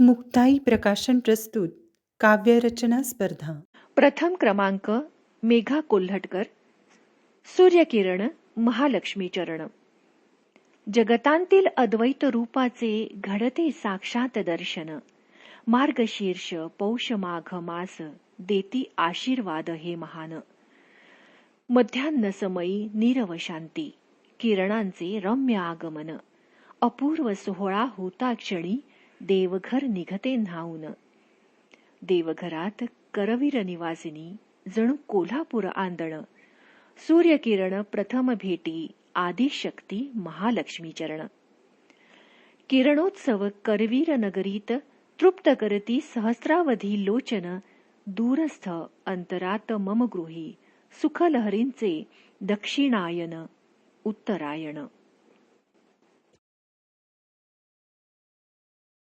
मुक्ताई प्रकाशन प्रस्तुत काव्यरचना स्पर्धा. प्रथम क्रमांक मेघा कोल्हटकर. सूर्यकिरण महालक्ष्मी चरण. जगतांतील अद्वैत रूपाचे घडते साक्षात दर्शन. मार्गशीर्ष पौष माघ मास देती आशीर्वाद हे महान. मध्यान्न समयी नीरव शांती किरणांचे रम्य आगमन. अपूर्व सोहळा होता क्षणी देवघर निघते न्हाऊन. देवघरात करवीर निवासिनी जणू कोल्हापूर आंदण. सूर्यकिरण प्रथम भेटी आदिशक्ती महालक्ष्मी चरण. किरणोत्सव करवीर नगरीत तृप्त करती सहस्रावधी लोचन. दूरस्थ अंतरात मम गृही सुखलहरींचे दक्षिणायन. उत्तरायण.